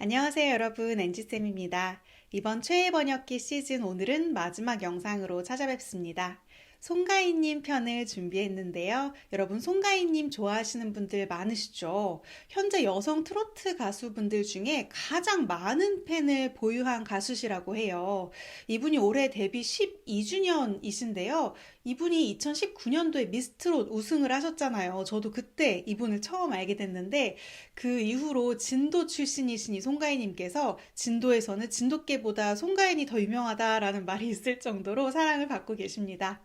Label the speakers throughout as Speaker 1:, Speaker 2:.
Speaker 1: 안녕하세요, 여러분. 엔지쌤입니다. 이번 최애 번역기 시즌 오늘은 마지막 영상으로 찾아뵙습니다. 송가인님 편을 준비했는데요. 여러분, 송가인님 좋아하시는 분들 많으시죠? 현재 여성 트로트 가수분들 중에 가장 많은 팬을 보유한 가수시라고 해요. 이분이 올해 데뷔 12주년이신데요. 이분이 2019년도에 미스트롯 우승을 하셨잖아요. 저도 그때 이분을 처음 알게 됐는데 그 이후로 진도 출신이신 이 송가인님께서 진도에서는 진돗개보다 송가인이 더 유명하다라는 말이 있을 정도로 사랑을 받고 계십니다.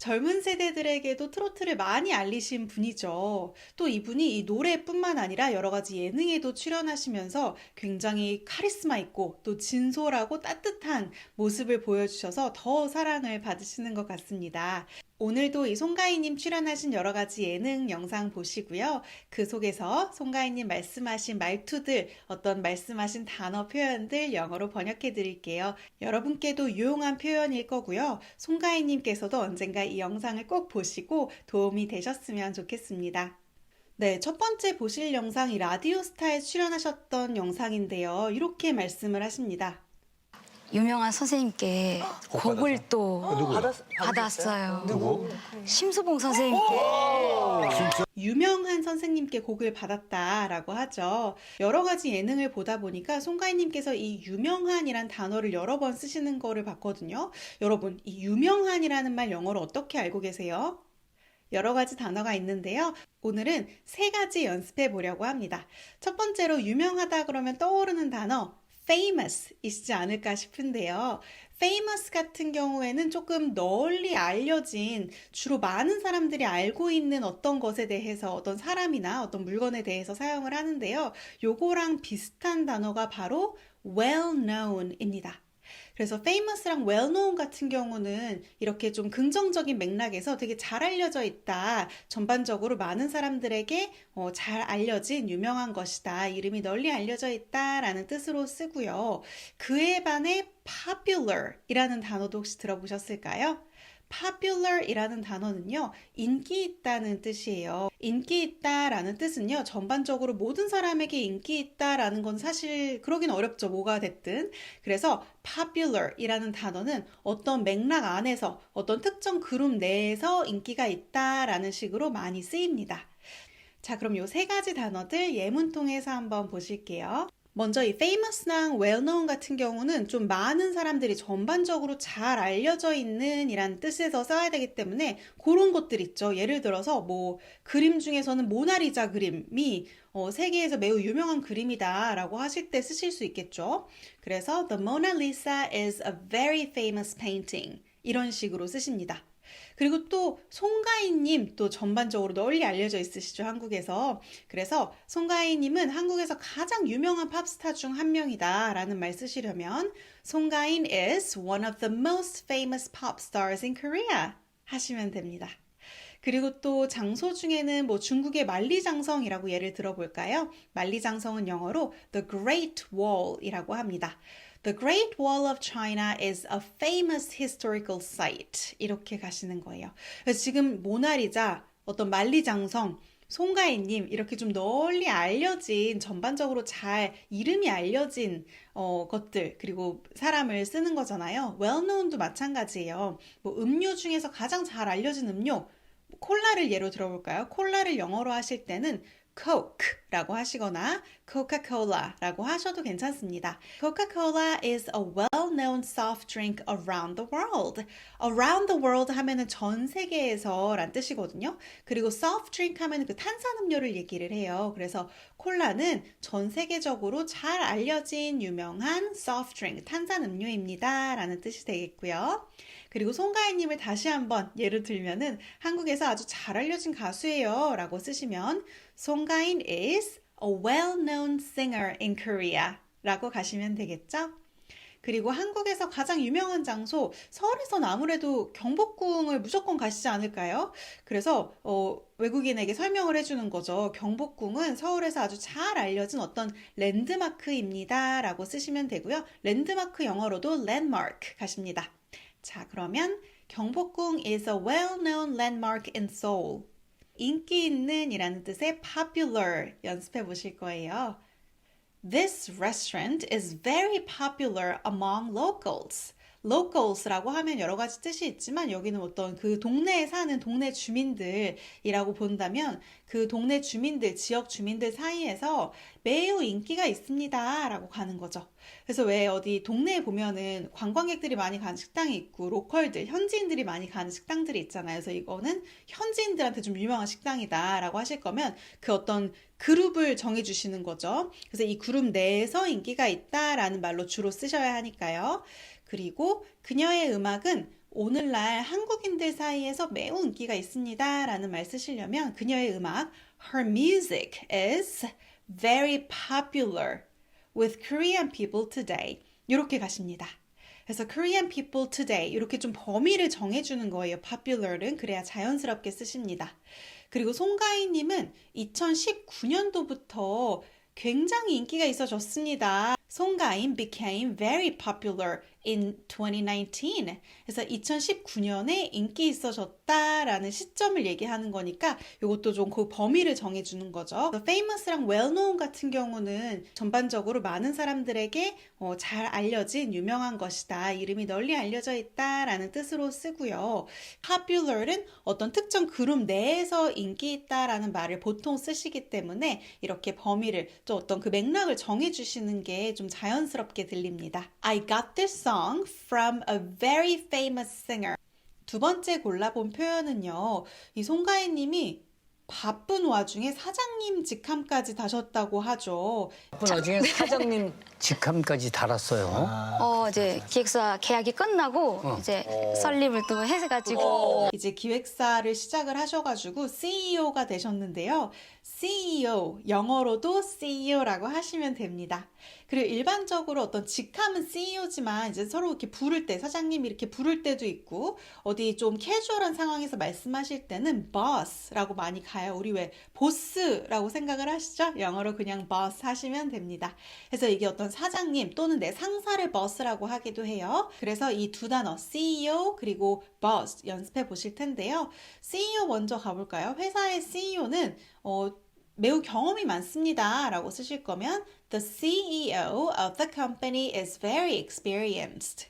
Speaker 1: 젊은 세대들에게도 트로트를 많이 알리신 분이죠. 또 이분이 이 노래뿐만 아니라 여러 가지 예능에도 출연하시면서 굉장히 카리스마 있고 또 진솔하고 따뜻한 모습을 보여주셔서 더 사랑을 받으시는 것 같습니다. 오늘도 이 송가인님 출연하신 여러 가지 예능 영상 보시고요. 그 속에서 송가인님 말씀하신 말투들, 어떤 말씀하신 단어 표현들 영어로 번역해 드릴게요. 여러분께도 유용한 표현일 거고요. 송가인님께서도 언젠가 이 영상을 꼭 보시고 도움이 되셨으면 좋겠습니다. 네, 첫 번째 보실 영상이 라디오스타에 출연하셨던 영상인데요. 이렇게 말씀을 하십니다.
Speaker 2: 유명한 선생님께 곡을 또
Speaker 3: 누구야?
Speaker 2: 받았어요.
Speaker 3: 누구?
Speaker 2: 심수봉 선생님께
Speaker 1: 유명한 선생님께 곡을 받았다라고 하죠. 여러 가지 예능을 보다 보니까 송가인님께서 이 유명한이란 단어를 여러 번 쓰시는 거를 봤거든요. 여러분, 이 유명한이라는 말 영어로 어떻게 알고 계세요? 여러 가지 단어가 있는데요. 오늘은 세 가지 연습해 보려고 합니다. 첫 번째로 유명하다 그러면 떠오르는 단어 famous 이시지 않을까 싶은데요. famous 같은 경우에는 조금 널리 알려진 주로 많은 사람들이 알고 있는 어떤 것에 대해서 어떤 사람이나 어떤 물건에 대해서 사용을 하는데요. 요거랑 비슷한 단어가 바로 well known입니다. 그래서 famous랑 well known 같은 경우는 이렇게 좀 긍정적인 맥락에서 되게 잘 알려져 있다. 전반적으로 많은 사람들에게 어, 잘 알려진 유명한 것이다. 이름이 널리 알려져 있다라는 뜻으로 쓰고요. 그에 반해 popular 이라는 단어도 혹시 들어보셨을까요? Popular 이라는 단어는요, 인기 있다는 뜻이에요. 인기 있다라는 뜻은요, 전반적으로 모든 사람에게 인기 있다라는 건 사실 그러긴 어렵죠. 뭐가 됐든. 그래서 popular 이라는 단어는 어떤 맥락 안에서 어떤 특정 그룹 내에서 인기가 있다라는 식으로 많이 쓰입니다. 자, 그럼 요 세 가지 단어들 예문 통해서 한번 보실게요. 먼저 이 famous랑 well-known 같은 경우는 좀 많은 사람들이 전반적으로 잘 알려져 있는 이란 뜻에서 써야 되기 때문에 그런 것들 있죠. 예를 들어서 뭐 그림 중에서는 모나리자 그림이 어, 세계에서 매우 유명한 그림이다 라고 하실 때 쓰실 수 있겠죠. 그래서 The Mona Lisa is a very famous painting 이런 식으로 쓰십니다. 그리고 또 송가인님 또 전반적으로 널리 알려져 있으시죠 한국에서 그래서 송가인님은 한국에서 가장 유명한 팝스타 중 한 명이다라는 말 쓰시려면 송가인 is one of the most famous pop stars in Korea 하시면 됩니다. 그리고 또 장소 중에는 뭐 중국의 만리장성이라고 예를 들어볼까요? 만리장성은 영어로 The Great Wall이라고 합니다. The Great Wall of China is a famous historical site. 이렇게 가시는 거예요. 그래서 지금 모나리자, 어떤 만리장성, 송가인님 이렇게 좀 널리 알려진 전반적으로 잘 이름이 알려진 어, 것들 그리고 사람을 쓰는 거잖아요. well known도 마찬가지예요. 뭐 음료 중에서 가장 잘 알려진 음료 콜라를 예로 들어볼까요? 콜라를 영어로 하실 때는 Coke라고 하시거나 Coca-Cola라고 하셔도 괜찮습니다. Coca-Cola is a well-known soft drink around the world. Around the world 하면은 전 세계에서 란 뜻이거든요. 그리고 soft drink 하면은 그 탄산음료를 얘기를 해요. 그래서 콜라는 전 세계적으로 잘 알려진 유명한 soft drink, 탄산음료입니다. 라는 뜻이 되겠고요. 그리고 송가인님을 다시 한번 예를 들면은 한국에서 아주 잘 알려진 가수예요 라고 쓰시면 송가인 is a well-known singer in Korea 라고 가시면 되겠죠? 그리고 한국에서 가장 유명한 장소, 서울에서는 아무래도 경복궁을 무조건 가시지 않을까요? 그래서 어, 외국인에게 설명을 해주는 거죠. 경복궁은 서울에서 아주 잘 알려진 어떤 랜드마크입니다. 라고 쓰시면 되고요. 랜드마크 영어로도 landmark 가십니다. 자, 그러면 경복궁 is a well-known landmark in Seoul. 인기 있는 이라는 뜻의 popular 연습해 보실 거예요. This restaurant is very popular among locals. Locals라고 하면 여러 가지 뜻이 있지만 여기는 어떤 그 동네에 사는 동네 주민들이라고 본다면 그 동네 주민들, 지역 주민들 사이에서 매우 인기가 있습니다. 라고 가는 거죠. 그래서 왜 어디 동네에 보면은 관광객들이 많이 가는 식당이 있고 로컬들, 현지인들이 많이 가는 식당들이 있잖아요. 그래서 이거는 현지인들한테 좀 유명한 식당이다. 라고 하실 거면 그 어떤 그룹을 정해주시는 거죠. 그래서 이 그룹 내에서 인기가 있다라는 말로 주로 쓰셔야 하니까요. 그리고 그녀의 음악은 오늘날 한국인들 사이에서 매우 인기가 있습니다. 라는 말 쓰시려면 그녀의 음악 Her music is very popular with Korean people today. 이렇게 가십니다. 그래서 Korean people today 이렇게 좀 범위를 정해주는 거예요. popular은 그래야 자연스럽게 쓰십니다. 그리고 송가인님은 2019년도부터 굉장히 인기가 있어졌습니다. 송가인 became very popular in 2019. 그래서 2019년에 인기 있어졌다라는 시점을 얘기하는 거니까 이것도 좀 그 범위를 정해주는 거죠. famous랑 well-known 같은 경우는 전반적으로 많은 사람들에게 어, 잘 알려진 유명한 것이다. 이름이 널리 알려져 있다라는 뜻으로 쓰고요. popular은 어떤 특정 그룹 내에서 인기 있다라는 말을 보통 쓰시기 때문에 이렇게 범위를 또 어떤 그 맥락을 정해주시는 게좀 자연스럽게 들립니다. I got this song from a very famous singer. 두 번째 골라본 표현은요. 이 송가인 님이 바쁜 와중에 사장님 직함까지 다셨다고 하죠.
Speaker 3: 그 나중에 사장님 직함까지 달았어요.
Speaker 2: 어 이제 기획사 계약이 끝나고 이제 설립을 또 해가지고
Speaker 1: 이제 기획사를 시작을 하셔가지고 CEO가 되셨는데요. CEO, 영어로도 CEO라고 하시면 됩니다. 그리고 일반적으로 어떤 직함은 CEO지만 이제 서로 이렇게 부를 때, 사장님이 이렇게 부를 때도 있고, 어디 좀 캐주얼한 상황에서 말씀하실 때는 boss라고 많이 가요. 우리 왜 보스라고 생각을 하시죠? 영어로 그냥 boss 하시면 됩니다. 그래서 이게 어떤 사장님 또는 내 상사를 boss라고 하기도 해요. 그래서 이 두 단어 CEO 그리고 boss 연습해 보실 텐데요. CEO 먼저 가볼까요? 회사의 CEO는 어, 매우 경험이 많습니다. 라고 쓰실 거면 The CEO of the company is very experienced.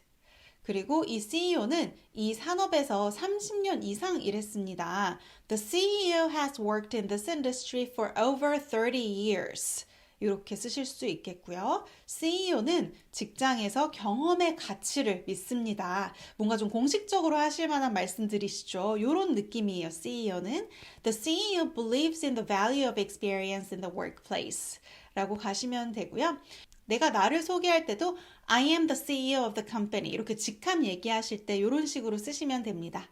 Speaker 1: 그리고 이 CEO는 이 산업에서 30년 이상 일했습니다. The CEO has worked in this industry for over 30 years. 이렇게 쓰실 수 있겠고요. CEO는 직장에서 경험의 가치를 믿습니다. 뭔가 좀 공식적으로 하실 만한 말씀들이시죠. 이런 느낌이에요. CEO는 The CEO believes in the value of experience in the workplace. 라고 가시면 되고요. 내가 나를 소개할 때도 I am the CEO of the company 이렇게 직함 얘기하실 때 이런 식으로 쓰시면 됩니다.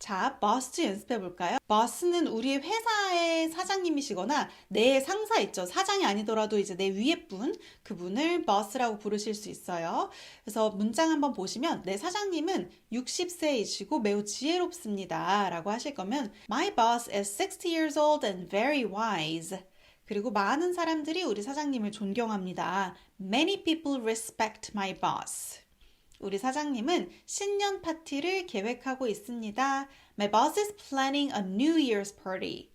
Speaker 1: 자, boss 연습해 볼까요? boss는 우리 회사의 사장님이시거나 내 상사 있죠. 사장이 아니더라도 이제 내 위에 분, 그분을 boss라고 부르실 수 있어요. 그래서 문장 한번 보시면 내 사장님은 60세이시고 매우 지혜롭습니다. 라고 하실 거면 My boss is 60 years old and very wise. 그리고 많은 사람들이 우리 사장님을 존경합니다. Many people respect my boss. 우리 사장님은 신년 파티를 계획하고 있습니다. My boss is planning a New Year's party.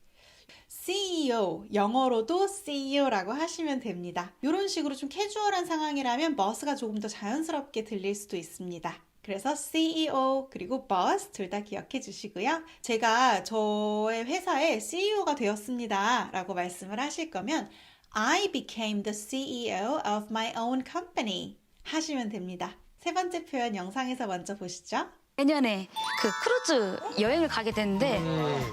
Speaker 1: CEO, 영어로도 CEO라고 하시면 됩니다. 이런 식으로 좀 캐주얼한 상황이라면 boss가 조금 더 자연스럽게 들릴 수도 있습니다. 그래서 CEO 그리고 boss 둘 다 기억해 주시고요. 제가 저의 회사의 CEO가 되었습니다. 라고 말씀을 하실 거면 I became the CEO of my own company 하시면 됩니다. 세 번째 표현 영상에서 먼저 보시죠.
Speaker 2: 내년에 그 크루즈 여행을 가게 되는데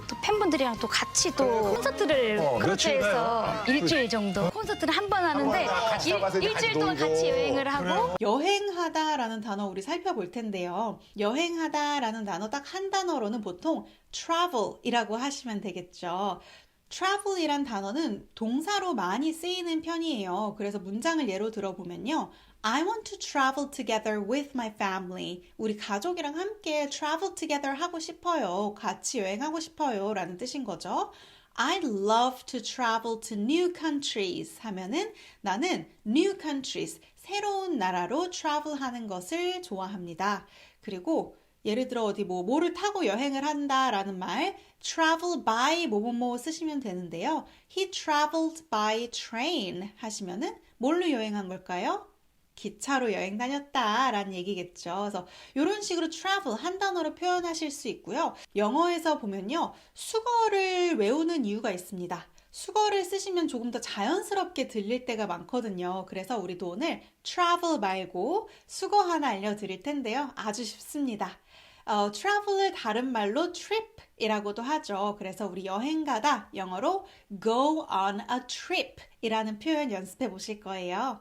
Speaker 2: 또 팬분들이랑 또 같이 또 콘서트를
Speaker 4: 어,
Speaker 2: 크루즈에서 일주일 정도 콘서트를 한 번 하는데
Speaker 4: 같이
Speaker 2: 일,
Speaker 4: 나가서 이제
Speaker 2: 일주일
Speaker 4: 같이
Speaker 2: 동안
Speaker 4: 놀고.
Speaker 2: 같이 여행을 하고
Speaker 1: 여행하다라는 단어 우리 살펴볼 텐데요. 여행하다라는 단어 딱 한 단어로는 보통 travel이라고 하시면 되겠죠. travel이란 단어는 동사로 많이 쓰이는 편이에요. 그래서 문장을 예로 들어보면요. I want to travel together with my family. 우리 가족이랑 함께 travel together 하고 싶어요. 같이 여행하고 싶어요. 라는 뜻인 거죠. I'd love to travel to new countries 하면은 나는 new countries, 새로운 나라로 travel 하는 것을 좋아합니다. 그리고 예를 들어 어디 뭐 뭐를 타고 여행을 한다라는 말 travel by 뭐뭐뭐 쓰시면 되는데요. He traveled by train 하시면은 뭘로 여행한 걸까요? 기차로 여행 다녔다라는 얘기겠죠. 그래서 이런 식으로 travel 한 단어로 표현하실 수 있고요. 영어에서 보면요. 수거를 외우는 이유가 있습니다. 수거를 쓰시면 조금 더 자연스럽게 들릴 때가 많거든요. 그래서 우리도 오늘 travel 말고 수거 하나 알려드릴 텐데요. 아주 쉽습니다. 어, travel을 다른 말로 trip이라고도 하죠. 그래서 우리 여행 가다 영어로 go on a trip 이라는 표현 연습해 보실 거예요.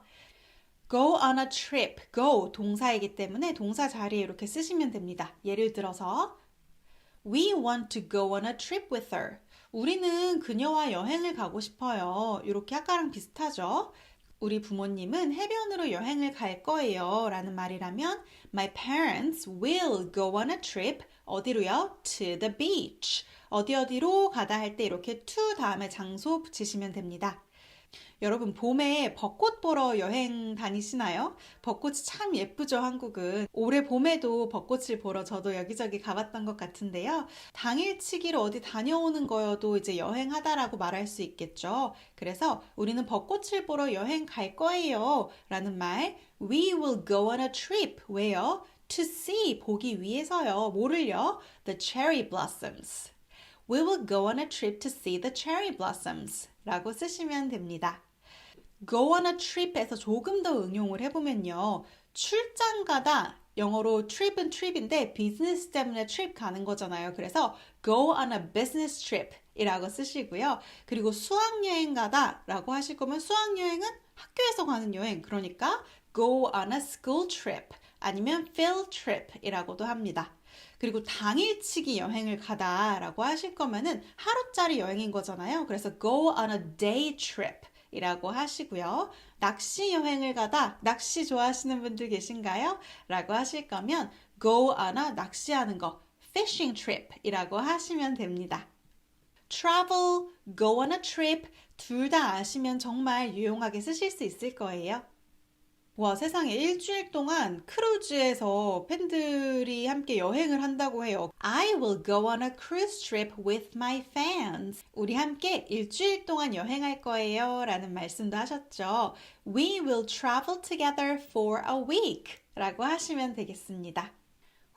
Speaker 1: Go on a trip. go 동사이기 때문에 동사 자리에 이렇게 쓰시면 됩니다. 예를 들어서 We want to go on a trip with her. 우리는 그녀와 여행을 가고 싶어요. 이렇게 아까랑 비슷하죠? 우리 부모님은 해변으로 여행을 갈 거예요. 라는 말이라면 My parents will go on a trip. 어디로요? To the beach. 어디 어디로 가다 할 때 이렇게 to 다음에 장소 붙이시면 됩니다. 여러분 봄에 벚꽃 보러 여행 다니시나요? 벚꽃이 참 예쁘죠, 한국은. 올해 봄에도 벚꽃을 보러 저도 여기저기 가봤던 것 같은데요. 당일치기로 어디 다녀오는 거여도 이제 여행하다라고 말할 수 있겠죠. 그래서 우리는 벚꽃을 보러 여행 갈 거예요. 라는 말, We will go on a trip. 왜요? To see, 보기 위해서요. 뭐를요? The cherry blossoms. We will go on a trip to see the cherry blossoms. 라고 쓰시면 됩니다. go on a trip에서 조금 더 응용을 해보면요. 출장 가다 영어로 trip은 trip인데 비즈니스 때문에 trip 가는 거잖아요. 그래서 go on a business trip 이라고 쓰시고요. 그리고 수학여행 가다 라고 하실 거면 수학여행은 학교에서 가는 여행. 그러니까 go on a school trip 아니면 field trip 이라고도 합니다. 그리고 당일치기 여행을 가다라고 하실 거면은 하루짜리 여행인 거잖아요. 그래서 go on a day trip 이라고 하시고요. 낚시 여행을 가다, 낚시 좋아하시는 분들 계신가요? 라고 하실 거면 go on a 낚시하는 거, fishing trip 이라고 하시면 됩니다. travel, go on a trip 둘 다 아시면 정말 유용하게 쓰실 수 있을 거예요. 와, 세상에 일주일 동안 크루즈에서 팬들이 함께 여행을 한다고 해요. I will go on a cruise trip with my fans. 우리 함께 일주일 동안 여행할 거예요. 라는 말씀도 하셨죠. We will travel together for a week. 라고 하시면 되겠습니다.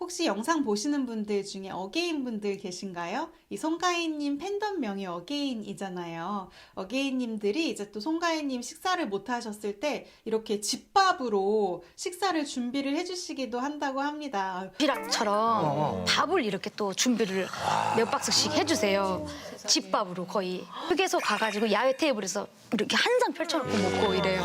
Speaker 1: 혹시 영상 보시는 분들 중에 어게인 분들 계신가요? 이 송가인님 팬덤명이 어게인이잖아요. 어게인님들이 이제 또 송가인님 식사를 못 하셨을 때 이렇게 집밥으로 식사를 준비를 해주시기도 한다고 합니다.
Speaker 2: 도시락처럼
Speaker 3: 어.
Speaker 2: 밥을 이렇게 또 준비를 몇 박스씩 해주세요. 집밥으로 거의 휴게소 가가지고 야외 테이블에서 이렇게 한 상 펼쳐놓고 먹고 이래요.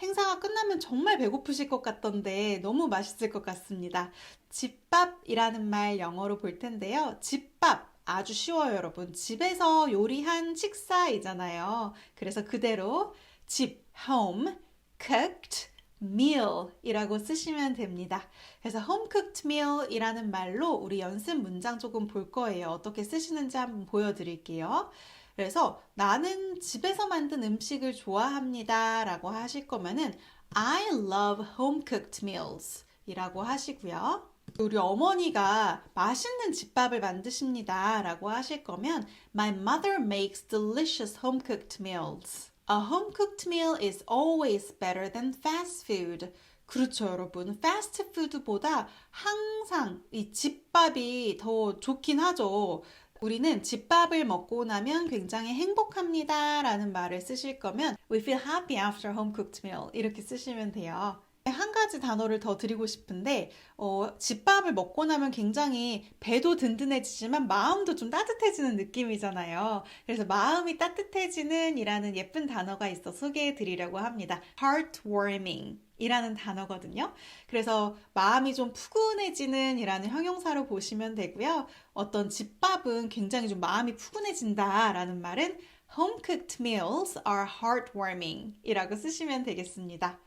Speaker 1: 행사가 끝나면 정말 배고프실 것 같던데 너무 맛있을 것 같습니다. 집밥이라는 말 영어로 볼 텐데요. 집밥 아주 쉬워요, 여러분. 집에서 요리한 식사이잖아요. 그래서 그대로 집, home, cooked, meal 이라고 쓰시면 됩니다. 그래서 home cooked meal 이라는 말로 우리 연습 문장 조금 볼 거예요. 어떻게 쓰시는지 한번 보여드릴게요. 그래서 나는 집에서 만든 음식을 좋아합니다 라고 하실 거면은 I love home cooked meals 이라고 하시고요. 우리 어머니가 맛있는 집밥을 만드십니다 라고 하실 거면 My mother makes delicious home cooked meals. A home cooked meal is always better than fast food. 그렇죠, 여러분. 패스트푸드보다 항상 이 집밥이 더 좋긴 하죠. 우리는 집밥을 먹고 나면 굉장히 행복합니다 라는 말을 쓰실 거면 We feel happy after home cooked meal 이렇게 쓰시면 돼요. 한 가지 단어를 더 드리고 싶은데 어, 집밥을 먹고 나면 굉장히 배도 든든해지지만 마음도 좀 따뜻해지는 느낌이잖아요. 그래서 마음이 따뜻해지는 이라는 예쁜 단어가 있어 소개해 드리려고 합니다. heartwarming 이라는 단어거든요. 그래서 마음이 좀 푸근해지는 이라는 형용사로 보시면 되고요. 어떤 집밥은 굉장히 좀 마음이 푸근해진다 라는 말은 home cooked meals are heartwarming 이라고 쓰시면 되겠습니다.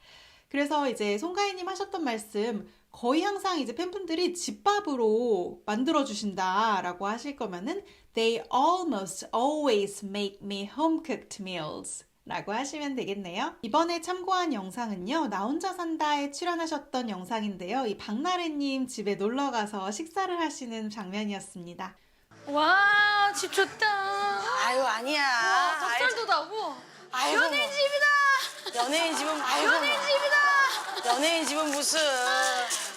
Speaker 1: 그래서 이제 송가인님 하셨던 말씀 거의 항상 이제 팬분들이 집밥으로 만들어 주신다라고 하실 거면은 they almost always make me home cooked meals 라고 하시면 되겠네요. 이번에 참고한 영상은요, 나 혼자 산다에 출연하셨던 영상인데요. 이 박나래님 집에 놀러 가서 식사를 하시는 장면이었습니다.
Speaker 2: 와, 집 좋다.
Speaker 4: 아유 아니야.
Speaker 2: 닭살도 나고.
Speaker 4: 아이고,
Speaker 2: 연예인
Speaker 4: 뭐.
Speaker 2: 집이다.
Speaker 4: 연예인 집은 아이고.
Speaker 2: 연예인 집이다.
Speaker 4: 연예인 집은 무슨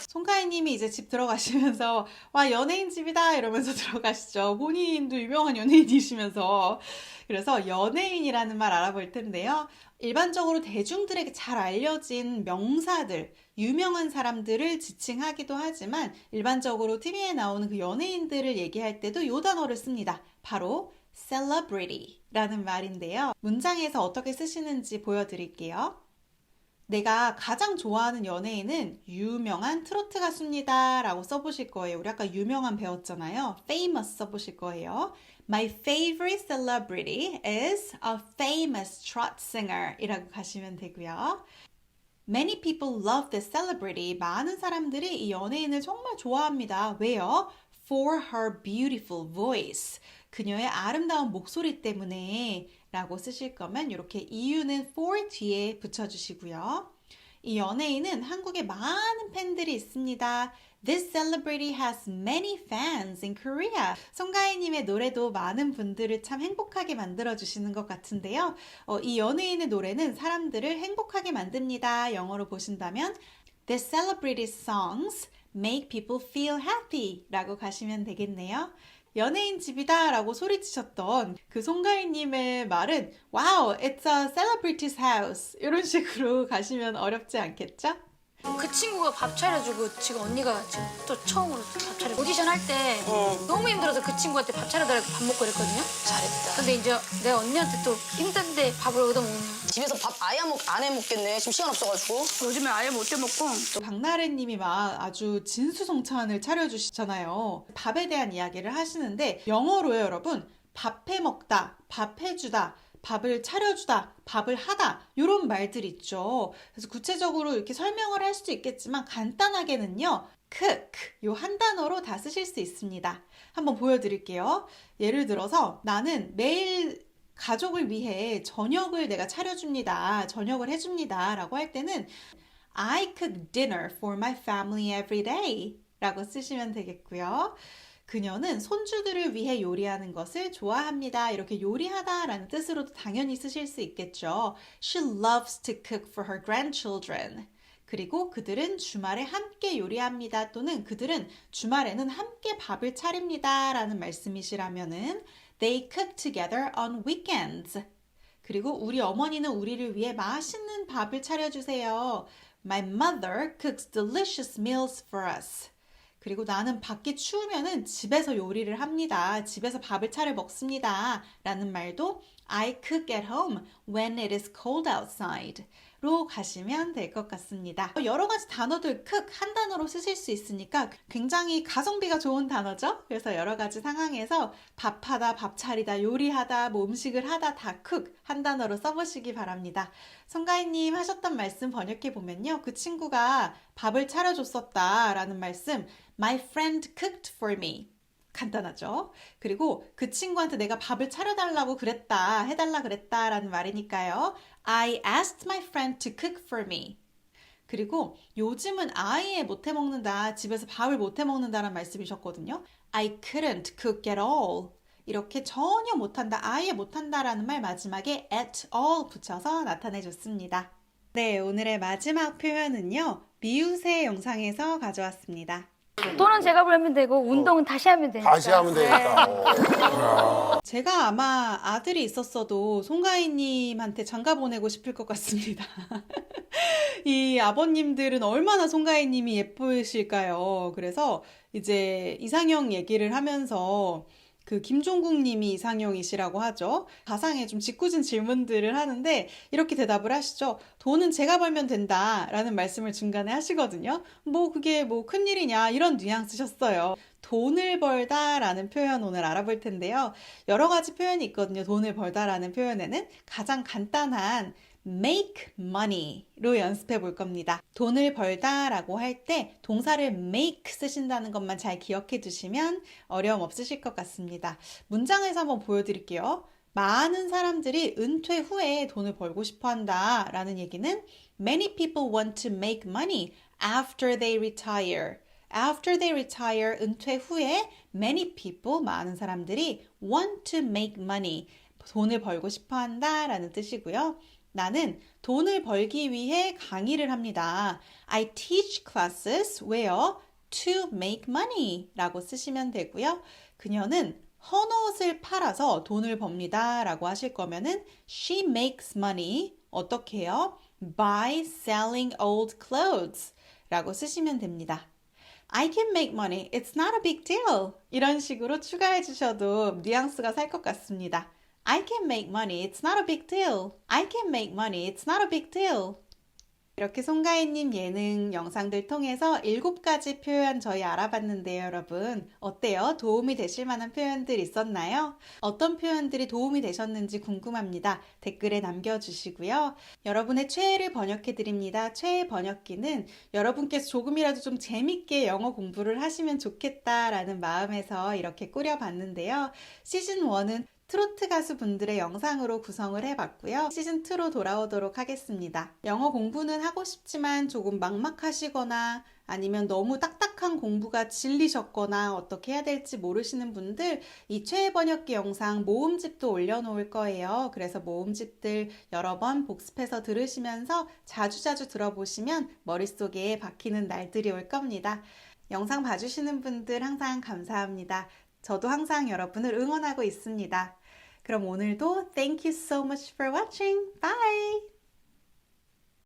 Speaker 1: 송가인님이 이제 집 들어가시면서 와 연예인 집이다 이러면서 들어가시죠. 본인도 유명한 연예인이시면서 그래서 연예인이라는 말 알아볼 텐데요. 일반적으로 대중들에게 잘 알려진 명사들, 유명한 사람들을 지칭하기도 하지만 일반적으로 TV에 나오는 그 연예인들을 얘기할 때도 이 단어를 씁니다. 바로 celebrity 라는 말인데요. 문장에서 어떻게 쓰시는지 보여드릴게요. 내가 가장 좋아하는 연예인은 유명한 트로트 가수입니다. 라고 써보실 거예요. 우리 아까 유명한 배웠잖아요. famous 써보실 거예요. My favorite celebrity is a famous trot singer. 이라고 가시면 되고요. Many people love this celebrity. 많은 사람들이 이 연예인을 정말 좋아합니다. 왜요? For her beautiful voice. 그녀의 아름다운 목소리 때문에 라고 쓰실 거면 이렇게 이유는 for 뒤에 붙여주시고요. 이 연예인은 한국에 많은 팬들이 있습니다. This celebrity has many fans in Korea. 송가인님의 노래도 많은 분들을 참 행복하게 만들어주시는 것 같은데요. 어, 이 연예인의 노래는 사람들을 행복하게 만듭니다. 영어로 보신다면 This celebrity's songs make people feel happy 라고 가시면 되겠네요. 연예인 집이다 라고 소리치셨던 그 송가인님의 말은 Wow, it's a celebrity's house 이런 식으로 가시면 어렵지 않겠죠?
Speaker 2: 그 친구가 밥 차려주고 지금 언니가 지금 또 처음으로 밥 차려 오디션 할때 너무 힘들어서 그 친구한테 밥 차려달라고 밥 먹고 이랬거든요.
Speaker 4: 잘했다.
Speaker 2: 근데 이제 내가 언니한테 또 힘든데 밥을 얻어먹는
Speaker 4: 집에서 밥 아예 안, 먹, 안 해 먹겠네. 지금 시간 없어가지고.
Speaker 2: 요즘에 아예 못 해 먹고
Speaker 1: 또 박나래님이 막 아주 진수성찬을 차려주시잖아요. 밥에 대한 이야기를 하시는데 영어로요, 여러분. 밥해 먹다, 밥 해주다, 밥을 차려주다, 밥을 하다 이런 말들 있죠. 그래서 구체적으로 이렇게 설명을 할 수도 있겠지만 간단하게는요. cook 요한 단어로 다 쓰실 수 있습니다. 한번 보여드릴게요. 예를 들어서 나는 매일 가족을 위해 저녁을 내가 차려줍니다. 저녁을 해줍니다. 라고 할 때는 I cook dinner for my family every day 라고 쓰시면 되겠고요. 그녀는 손주들을 위해 요리하는 것을 좋아합니다. 이렇게 요리하다 라는 뜻으로도 당연히 쓰실 수 있겠죠. She loves to cook for her grandchildren. 그리고 그들은 주말에 함께 요리합니다. 또는 그들은 주말에는 함께 밥을 차립니다. 라는 말씀이시라면은 They cook together on weekends. 그리고 우리 어머니는 우리를 위해 맛있는 밥을 차려주세요. My mother cooks delicious meals for us. 그리고 나는 밖이 추우면은 집에서 요리를 합니다. 집에서 밥을 차려 먹습니다. 라는 말도 I cook at home when it is cold outside. 로 가시면 될 것 같습니다. 여러 가지 단어들 cook 한 단어로 쓰실 수 있으니까 굉장히 가성비가 좋은 단어죠. 그래서 여러 가지 상황에서 밥하다, 밥 차리다, 요리하다, 뭐 음식을 하다 다 cook 한 단어로 써보시기 바랍니다. 성가인님 하셨던 말씀 번역해 보면요. 그 친구가 밥을 차려줬었다라는 말씀 My friend cooked for me. 간단하죠. 그리고 그 친구한테 내가 밥을 차려달라고 그랬다, 해달라 그랬다라는 말이니까요. I asked my friend to cook for me. 그리고 요즘은 아예 못해 먹는다, 집에서 밥을 못해 먹는다라는 말씀이셨거든요. I couldn't cook at all. 이렇게 전혀 못한다, 아예 못한다라는 말 마지막에 at all 붙여서 나타내 줬습니다. 네, 오늘의 마지막 표현은요. 미우새 영상에서 가져왔습니다.
Speaker 2: 돈은 제가 벌면 되고 운동은 다시 하면 되니까
Speaker 5: 다시 하면 되니까. 어.
Speaker 1: 제가 아마 아들이 있었어도 송가인님한테 장가 보내고 싶을 것 같습니다. 이 아버님들은 얼마나 송가인님이 예쁘실까요? 그래서 이제 이상형 얘기를 하면서 그 김종국 님이 이상형이시라고 하죠. 가상에 좀 짓궂은 질문들을 하는데 이렇게 대답을 하시죠. 돈은 제가 벌면 된다 라는 말씀을 중간에 하시거든요. 뭐 그게 뭐 큰일이냐 이런 뉘앙스셨어요. 돈을 벌다 라는 표현 오늘 알아볼 텐데요. 여러 가지 표현이 있거든요. 돈을 벌다 라는 표현에는 가장 간단한 make money로 연습해 볼 겁니다. 돈을 벌다 라고 할 때 동사를 make 쓰신다는 것만 잘 기억해 두시면 어려움 없으실 것 같습니다. 문장에서 한번 보여드릴게요. 많은 사람들이 은퇴 후에 돈을 벌고 싶어 한다 라는 얘기는 Many people want to make money after they retire. After they retire, 은퇴 후에 many people, 많은 사람들이 want to make money. 돈을 벌고 싶어 한다 라는 뜻이고요. 나는 돈을 벌기 위해 강의를 합니다. I teach classes where to make money 라고 쓰시면 되고요. 그녀는 헌옷을 팔아서 돈을 법니다 라고 하실 거면은 she makes money 어떻게 해요? by selling old clothes 라고 쓰시면 됩니다. I can make money. It's not a big deal. 이런 식으로 추가해 주셔도 뉘앙스가 살 것 같습니다. I can make money. It's not a big deal. I can make money. It's not a big deal. 이렇게 송가인님 예능 영상들 통해서 일곱 가지 표현 저희 알아봤는데요, 여러분. 어때요? 도움이 되실 만한 표현들 있었나요? 어떤 표현들이 도움이 되셨는지 궁금합니다. 댓글에 남겨주시고요. 여러분의 최애를 번역해드립니다. 최애 번역기는 여러분께서 조금이라도 좀 재밌게 영어 공부를 하시면 좋겠다라는 마음에서 이렇게 꾸려봤는데요. 시즌1은 트로트 가수분들의 영상으로 구성을 해봤고요. 시즌2로 돌아오도록 하겠습니다. 영어 공부는 하고 싶지만 조금 막막하시거나 아니면 너무 딱딱한 공부가 질리셨거나 어떻게 해야 될지 모르시는 분들 이 최애 번역기 영상 모음집도 올려놓을 거예요. 그래서 모음집들 여러 번 복습해서 들으시면서 자주자주 들어보시면 머릿속에 박히는 날들이 올 겁니다. 영상 봐주시는 분들 항상 감사합니다. 저도 항상 여러분을 응원하고 있습니다. 그럼 오늘도 Thank you so much for watching. Bye!